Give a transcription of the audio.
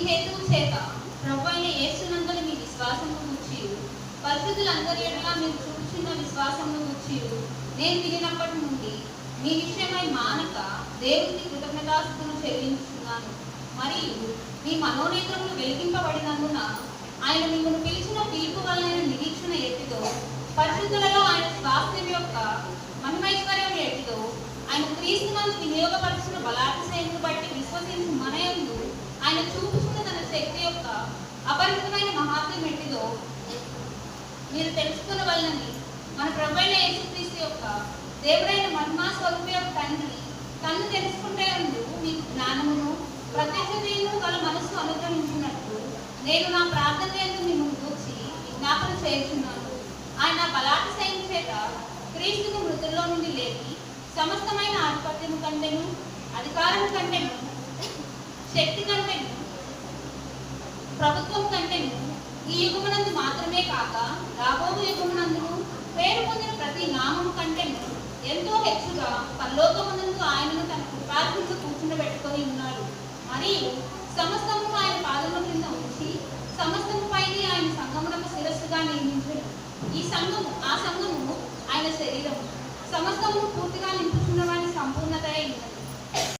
హేతువు చేత ప్రభు అయిన యేసునందున మీ విశ్వాసము గుర్చి పరిస్థితులందరి ఎడల మీరు చూచిన విశ్వాసము గుర్చి నేను తిరిగినప్పటి నుండి మీ విషయమై మానక దేవునికి కృతజ్ఞతాస్తును చెల్లించుకున్నాను మరియు మీ మనోనేత్రములు వెలిగింపబడినందున ఆయన మిమ్మల్ని పిలిచిన పిలుపు వలన నిరీక్షణ ఎట్టిదో పరిశుద్ధులలో ఆయన స్వాస్థ్యం యొక్క మహిమైశ్వర్యం ఎట్టిదో ఆయన క్రీస్తునందు వినియోగపరుచున్న బలాత్మ బట్టి విశ్వసించి మనయందు ఆయన చూపుచున్న తన శక్తి యొక్క అపరిమితమైన మహాత్మ్యం ఎట్టిదో మీరు తెలుసుకున్న వలనని మన ప్రభుత్వ యేసుక్రీస్తు యొక్క దేవుడైన మహిమా స్వరూప యొక్క తండ్రి తన్ను తెలుసుకుంటే మీకు జ్ఞానమును ప్రత్యక్షతను గల మనస్సు అనుగ్రహించినట్టు నేను నా ప్రార్థన చేతులను ముందు వచ్చి విజ్ఞాపన చేయుచున్నాను. ఆయన బలాతిశయం చేత క్రీస్తుని మృతుల్లో నుండి లేపి సమస్తమైన ఆధిపత్యము కంటేను అధికారం కంటేను శక్తి కంటేను ప్రభుత్వం కంటే ఈ యుగమునందు మాత్రమే కాక రాబో యుగమునందు పేరు పొందిన ప్రతి నామం కంటే ఎంతో హెచ్చుగా పరలోకమునందు ఆయనను తన కృపార్థంలో కూర్చుండబెట్టుకొని ఉన్నారు. మరియు సమస్తము ఆయన పాదముల క్రింద ఉంచి సమస్తము పైన ఆయన సంగమునకు శిరస్సుగా నియమించడు. ఈ సంఘము ఆ సంఘము ఆయన శరీరము. సమస్తము పూర్తిగా నింపుతున్న